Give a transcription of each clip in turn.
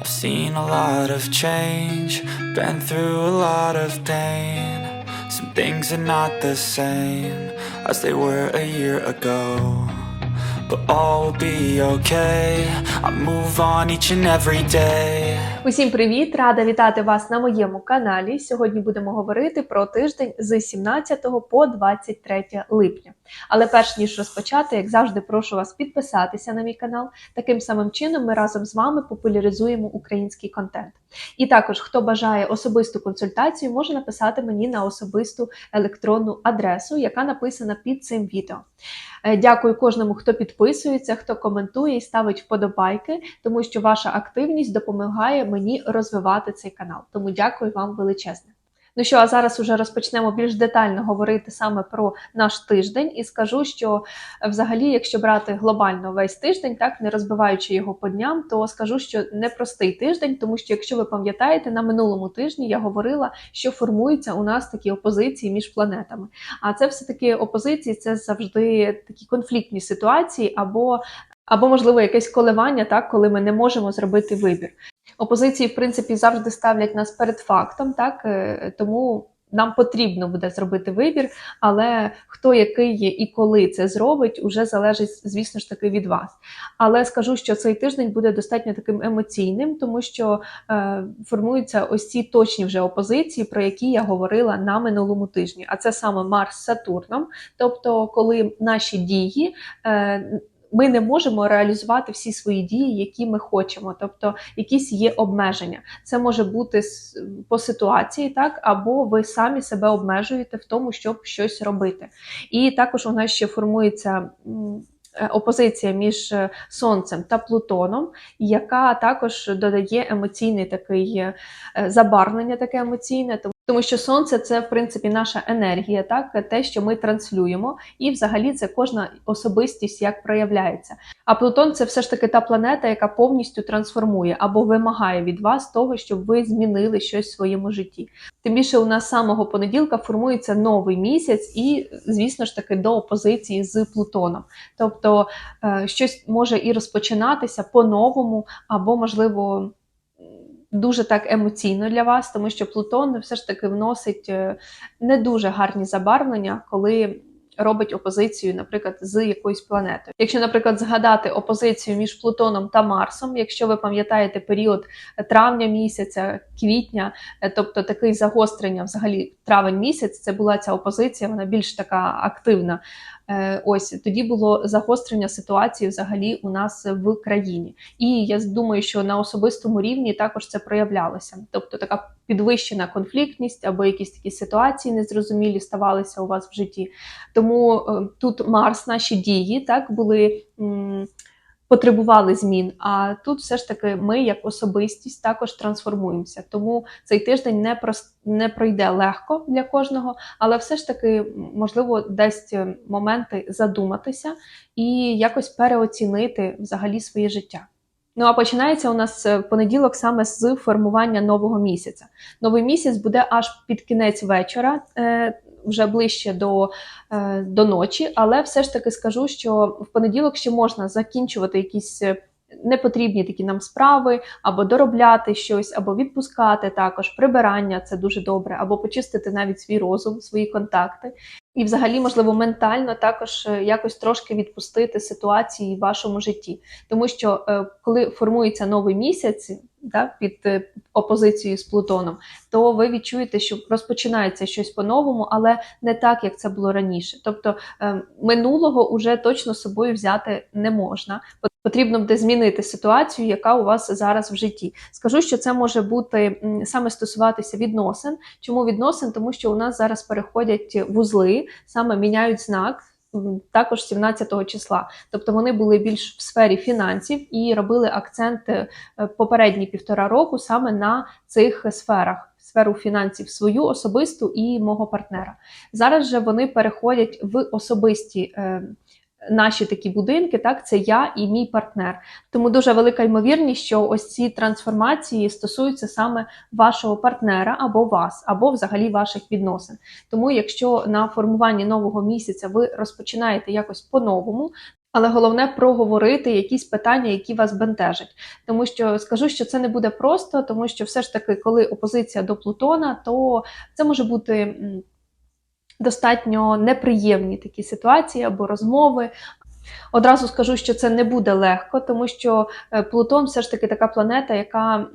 I've seen a lot of change, been through a lot of pain. Some things are not the same as they were a year ago. But all will be okay. I move on each and every day. Усім привіт! Рада вітати вас на моєму каналі. Сьогодні будемо говорити про тиждень з 17 по 23 липня. Але перш ніж розпочати, як завжди, прошу вас підписатися на мій канал. Таким самим чином ми разом з вами популяризуємо український контент. І також, хто бажає особисту консультацію, може написати мені на особисту електронну адресу, яка написана під цим відео. Е, Дякую кожному, хто підписується, хто коментує і ставить вподобайки, тому що ваша активність допомагає мені розвивати цей канал. Тому дякую вам величезне. Ну що, а зараз уже розпочнемо більш детально говорити саме про наш тиждень, і скажу, що е, взагалі, якщо брати глобально весь тиждень, так не розбиваючи його по дням, то скажу, що непростий тиждень, тому що, якщо ви пам'ятаєте, на минулому тижні я говорила, що формуються у нас такі опозиції між планетами. А це все таки опозиції, це завжди такі конфліктні ситуації, або, або можливо якесь коливання, так коли ми не можемо зробити вибір. Опозиції, в принципі, завжди ставлять нас перед фактом, так е, тому нам потрібно буде зробити вибір, але хто який є і коли це зробить, уже залежить, звісно ж таки, від вас. Але скажу, що цей тиждень буде достатньо таким емоційним, тому що е, формуються ось ці точні вже опозиції, про які я говорила на минулому тижні. А це саме Марс з Сатурном, тобто, коли наші дії. Е, ми не можемо реалізувати всі свої дії, які ми хочемо, тобто якісь є обмеження. Це може бути по ситуації, так або ви самі себе обмежуєте в тому, щоб щось робити. І також у нас ще формується. е, Опозиція між е, сонцем та Плутоном, яка також додає емоційний такий е, забарвлення, таке емоційне, тому- що сонце це в принципі наша енергія, так те, що ми транслюємо, і взагалі це кожна особистість як проявляється. А Плутон це все ж таки та планета, яка повністю трансформує або вимагає від вас того, щоб ви змінили щось в своєму житті. Тим більше у нас самого понеділка формується новий місяць, і, звісно ж таки, до опозиції з Плутоном. Тобто е, щось може і розпочинатися по-новому, або, можливо, дуже так емоційно для вас, тому що Плутон все ж таки вносить е, не дуже гарні забарвлення, коли робить опозицію, наприклад, з якоюсь планетою. Якщо, наприклад, згадати опозицію між Плутоном та Марсом, якщо ви пам'ятаєте період травня місяця, квітня, е, тобто такий загострення, взагалі травень місяць, це була ця опозиція, вона більш така активна. Е, Ось тоді було загострення ситуації взагалі у нас в країні. І я думаю, що на особистому рівні також це проявлялося. Тобто така підвищена конфліктність або якісь такі ситуації незрозумілі ставалися у вас в житті. Тому е, тут Марс, наші дії, так були. Потребували змін, а тут все ж таки ми, як особистість, також трансформуємося. Тому цей тиждень не прос... не пройде легко для кожного, але все ж таки можливо дасть е, моменти задуматися і якось переоцінити взагалі своє життя. Ну а починається у нас е, понеділок саме з формування нового місяця. Новий місяць буде аж під кінець вечора, е, вже ближче до, е, до ночі, але все ж таки скажу, що в понеділок ще можна закінчувати якісь. е, Непотрібні такі нам справи, або доробляти щось, або відпускати також прибирання це дуже добре, або почистити навіть свій розум, свої контакти. І, взагалі, можливо, ментально також е, якось трошки відпустити ситуації в вашому житті. Тому що коли формується новий місяць да, під е, опозицією з Плутоном, то ви відчуєте, що розпочинається щось по-новому, але не так, як це було раніше. Тобто е, минулого уже точно собою взяти не можна. Потрібно буде змінити ситуацію, яка у вас зараз в житті. Скажу, що це може бути саме стосуватися відносин. Чому відносин? Тому що у нас зараз переходять вузли, саме міняють знак. Також 17 числа, тобто вони були більш в сфері фінансів і робили акцент е, попередні півтора року саме на цих сферах: сферу фінансів свою особисту і мого партнера. Зараз же вони переходять в особисті е, наші такі будинки, так це я і мій партнер. Тому дуже велика ймовірність, що ось ці трансформації стосуються саме вашого партнера або вас, або взагалі ваших відносин. Тому, якщо на формуванні нового місяця ви розпочинаєте якось по-новому, Але головне проговорити якісь питання, які вас бентежать. Тому що скажу, що це не буде просто, тому що все ж таки, коли опозиція до Плутона, то це може бути достатньо неприємні такі ситуації або розмови. Одразу скажу, що це не буде легко, тому що е, Плутон все ж таки така планета, яка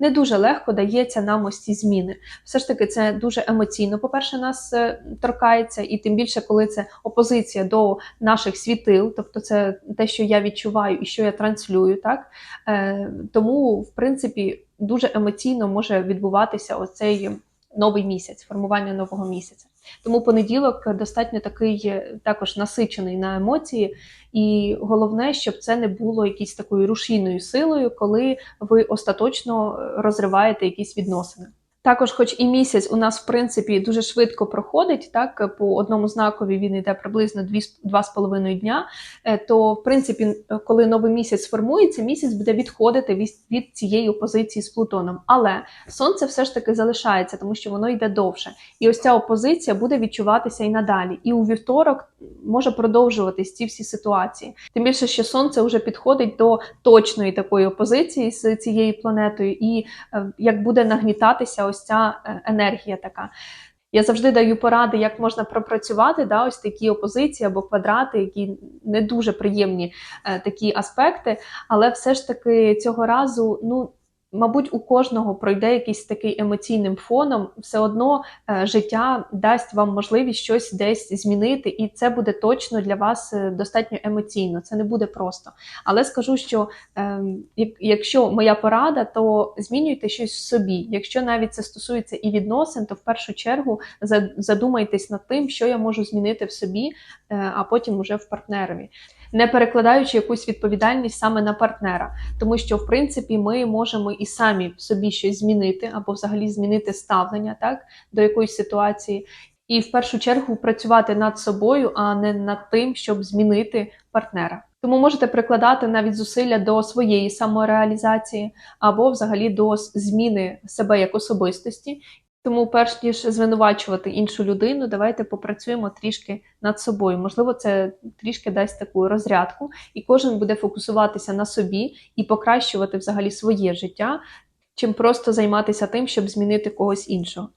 не дуже легко дається нам ось ці зміни. Все ж таки, це дуже емоційно, по-перше, нас е, торкається, і тим більше, коли це опозиція до наших світил, тобто це те, що я відчуваю і що я транслюю, так Е, тому, в принципі, дуже емоційно може відбуватися оцей новий місяць, формування нового місяця. Тому понеділок достатньо такий е, також насичений на емоції, і головне, щоб це не було якісь такою рушійною силою, коли ви остаточно е, розриваєте якісь відносини. Також, хоч і місяць у нас в принципі дуже швидко проходить, так по одному знакові він йде приблизно 2,5 дня. е, То, в принципі, коли новий місяць сформується, місяць буде відходити від, від цієї опозиції з Плутоном. Але сонце все ж таки залишається, тому що воно йде довше. І ось ця опозиція буде відчуватися і надалі. І у вівторок може продовжуватись ці всі ситуації. Тим більше, що сонце вже підходить до точної такої опозиції з цією планетою, і е, як буде нагнітатися ось ця е, енергія така. Я завжди даю поради, як можна пропрацювати да, ось такі опозиції або квадрати, які не дуже приємні е, такі аспекти, але все ж таки цього разу, ну. Мабуть, у кожного пройде якийсь такий емоційним фоном, все одно е, життя дасть вам можливість щось десь змінити, і це буде точно для вас е, достатньо емоційно. Це не буде просто. Але скажу, що е, як- якщо моя порада, то змінюйте щось в собі. Якщо навіть це стосується і відносин, то в першу чергу задумайтесь над тим, що я можу змінити в собі, е, а потім уже в партнерові. Не перекладаючи якусь відповідальність саме на партнера, тому що в принципі ми можемо і самі собі щось змінити, або взагалі змінити ставлення так до якоїсь ситуації, і в першу чергу працювати над собою, а не над тим, щоб змінити партнера. Тому можете прикладати навіть зусилля до своєї самореалізації або взагалі до зміни себе як особистості. Тому, перш ніж звинувачувати іншу людину, давайте попрацюємо трішки над собою. Можливо, це трішки дасть таку розрядку, і кожен буде фокусуватися на собі і покращувати взагалі своє життя, чим просто займатися тим, щоб змінити когось іншого.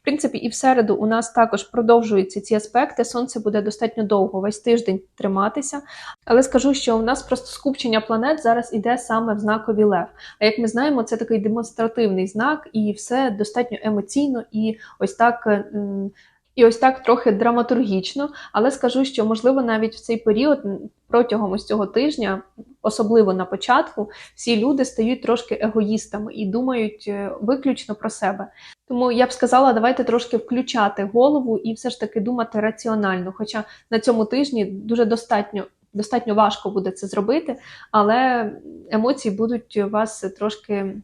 В принципі, і в середу у нас також продовжуються ці аспекти. Сонце буде достатньо довго весь тиждень триматися. Але скажу, що у нас просто скупчення планет зараз іде саме в знакові лев. А як ми знаємо, це такий демонстративний знак, і все достатньо емоційно і ось так. І ось так трохи драматургічно, але скажу, що можливо навіть в цей період протягом ось цього тижня, особливо на початку, всі люди стають трошки егоїстами і думають е, виключно про себе. Тому я б сказала, давайте трошки включати голову і все ж таки думати раціонально. Хоча на цьому тижні дуже достатньо достатньо важко буде це зробити, але емоції будуть вас трошки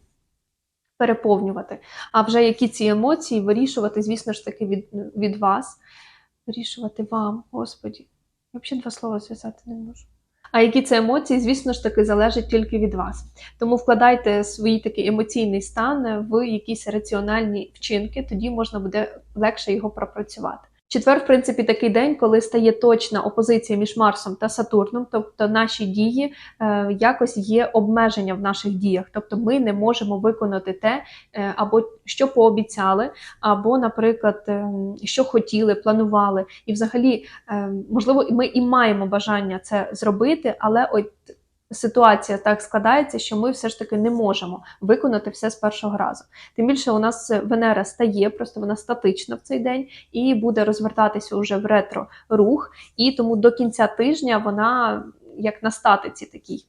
переповнювати. А вже які ці емоції вирішувати, звісно ж таки, від, від вас. Вирішувати вам, Господі. Я взагалі два слова зв'язати не можу. А які це емоції, звісно ж таки, залежать тільки від вас. Тому вкладайте свій такий емоційний стан в якісь раціональні вчинки, тоді можна буде легше його пропрацювати. Четвер, в принципі, такий день, коли стає точна опозиція між Марсом та Сатурном, тобто наші дії е, якось є обмеження в наших діях, тобто ми не можемо виконати те, е, або що пообіцяли, або, наприклад, е, що хотіли, планували. І взагалі, можливо, ми і маємо бажання це зробити, але от ситуація так складається, що ми все ж таки не можемо виконати все з першого разу. Тим більше у нас Венера стає, просто вона статична в цей день і буде розвертатися уже в ретро рух, і тому до кінця тижня вона як на статиці такій.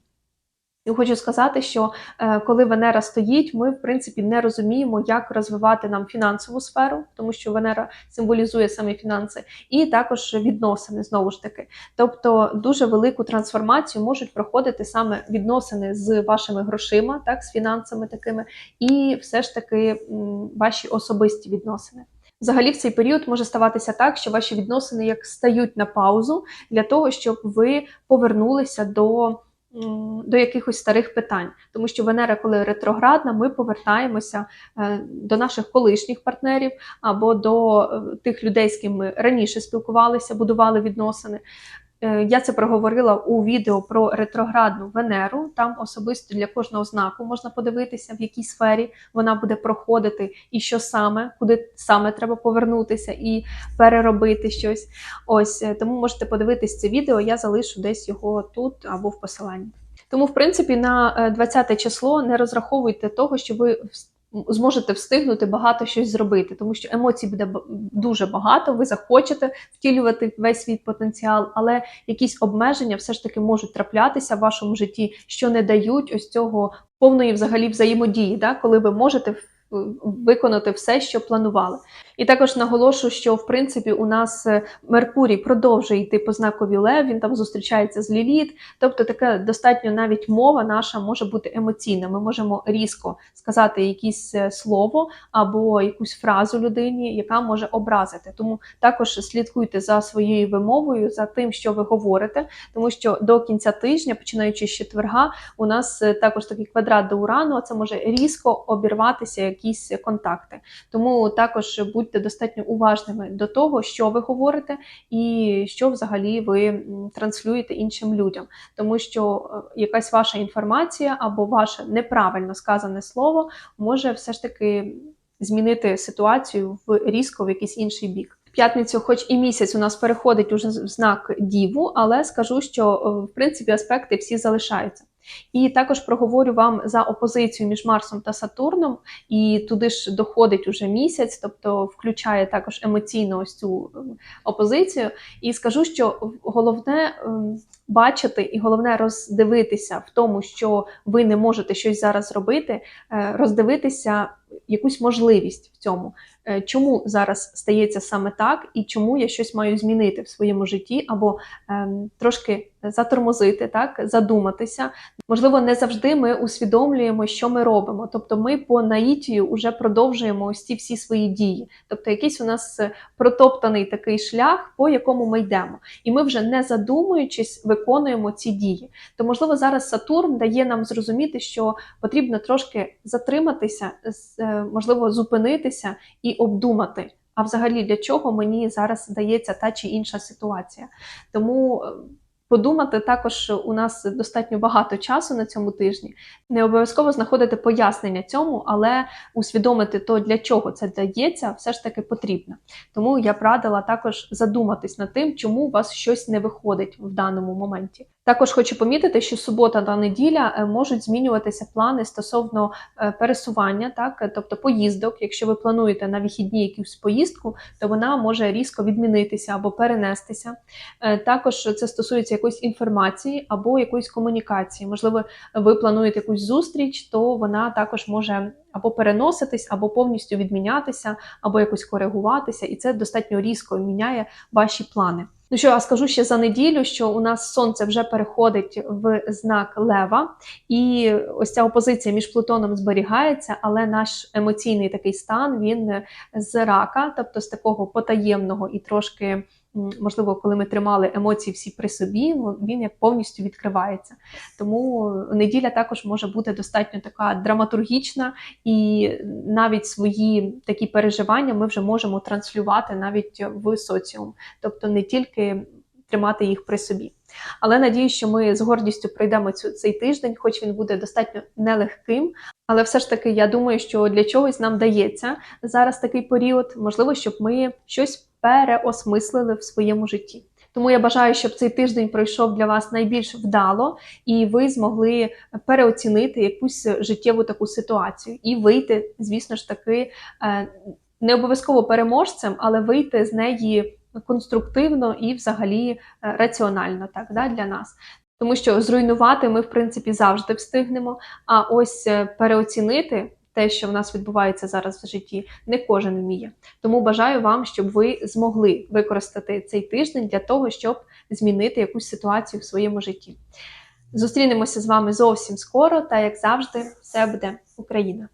І хочу сказати, що е, коли Венера стоїть, ми в принципі не розуміємо, як розвивати нам фінансову сферу, тому що Венера символізує саме фінанси, і також відносини знову ж таки. Тобто дуже велику трансформацію можуть проходити саме відносини з вашими грошима, так, з фінансами такими, і все ж таки ваші особисті відносини. Взагалі, в цей період може ставатися так, що ваші відносини як стають на паузу для того, щоб ви повернулися до, до якихось старих питань. Тому що Венера, коли ретроградна, ми повертаємося е, до наших колишніх партнерів або до е, тих людей, з ким ми раніше спілкувалися, будували відносини. Е, Я це проговорила у відео про ретроградну Венеру. Там особисто для кожного знаку можна подивитися, в якій сфері вона буде проходити, і що саме, куди саме треба повернутися і переробити щось. Ось е, тому можете подивитись це відео. Я залишу десь його тут або в посиланні. Тому, в принципі, на е, 20 число не розраховуйте того, що ви зможете встигнути багато щось зробити, тому що емоцій буде дуже багато. Ви захочете втілювати весь свій потенціал, але якісь обмеження все ж таки можуть траплятися в вашому житті, що не дають ось цього повної взагалі взаємодії, да? коли ви можете виконати все, що планували. І також наголошу, що в принципі у нас е, Меркурій продовжує йти по знакові Лев, він там зустрічається з Ліліт. Тобто, така достатньо навіть мова наша може бути емоційна. Ми можемо різко сказати якесь е, слово або якусь фразу людині, яка може образити. Тому також слідкуйте за своєю вимовою, за тим, що ви говорите, тому що до кінця тижня, починаючи з четверга, у нас е, також такий квадрат до урану. а Це може різко обірватися якісь контакти. Тому також будьте достатньо уважними до того, що ви говорите, і що взагалі ви транслюєте іншим людям, тому що е, якась ваша інформація або ваше неправильно сказане слово може все ж таки змінити ситуацію в різко в якийсь інший бік. П'ятницю, хоч і місяць у нас переходить уже в знак Діву, але скажу, що е, в принципі аспекти всі залишаються. І також проговорю вам за опозицію між Марсом та Сатурном, і туди ж доходить уже місяць, тобто включає також емоційно ось цю е, опозицію. І скажу, що головне ем, бачити і головне роздивитися в тому, що ви не можете щось зараз зробити, е, роздивитися якусь можливість в цьому. Е, Чому зараз стається саме так, і чому я щось маю змінити в своєму житті, або ем, трошки затормозити, так, задуматися. Можливо, не завжди ми усвідомлюємо, що ми робимо. Тобто ми по наїтію вже продовжуємо ось ці всі свої дії. Тобто, якийсь у нас протоптаний такий шлях, по якому ми йдемо. І ми вже не задумуючись, виконуємо ці дії. То, можливо, зараз Сатурн дає нам зрозуміти, що потрібно трошки затриматися, е, можливо, зупинитися і обдумати. А взагалі для чого мені зараз дається та чи інша ситуація? Тому е, подумати також у нас достатньо багато часу на цьому тижні. Не обов'язково знаходити пояснення цьому, але усвідомити то, для чого це дається, все ж таки потрібно. Тому я б радила також задуматись над тим, чому у вас щось не виходить в даному моменті. Також хочу помітити, що субота та неділя е, можуть змінюватися плани стосовно е, пересування, так тобто поїздок. Якщо ви плануєте на вихідні якусь поїздку, то вона може різко відмінитися або перенестися. Е, Також це стосується якоїсь інформації або якоїсь комунікації. Можливо, ви плануєте якусь зустріч, то вона також може або переноситись, або повністю відмінятися, або якось коригуватися, і це достатньо різко міняє ваші плани. Ну що, а скажу ще за неділю, що у нас сонце вже переходить в знак Лева, і ось ця опозиція між Плутоном зберігається, але наш емоційний такий стан він з рака, тобто з такого потаємного і трошки. Можливо, коли ми тримали емоції всі при собі, він як повністю відкривається. Тому неділя також може бути достатньо така драматургічна, і навіть свої такі переживання ми вже можемо транслювати навіть в соціум, тобто не тільки тримати їх при собі. Але надію, що ми з гордістю пройдемо цю, цей тиждень, хоч він буде достатньо нелегким. Але все ж таки, я думаю, що для чогось нам дається зараз такий період, можливо, щоб ми щось переосмислили в своєму житті. Тому я бажаю, щоб цей тиждень пройшов для вас найбільш вдало, і ви змогли переоцінити якусь життєву таку ситуацію і вийти, звісно ж таки, е, не обов'язково переможцем, але вийти з неї конструктивно і взагалі е, раціонально так, да, для нас. Тому що зруйнувати ми, в принципі, завжди встигнемо. А ось е, переоцінити те, що в нас відбувається зараз в житті, не кожен вміє. Тому бажаю вам, щоб ви змогли використати цей тиждень для того, щоб змінити якусь ситуацію в своєму житті. Зустрінемося з вами зовсім скоро, та як завжди, все буде Україна!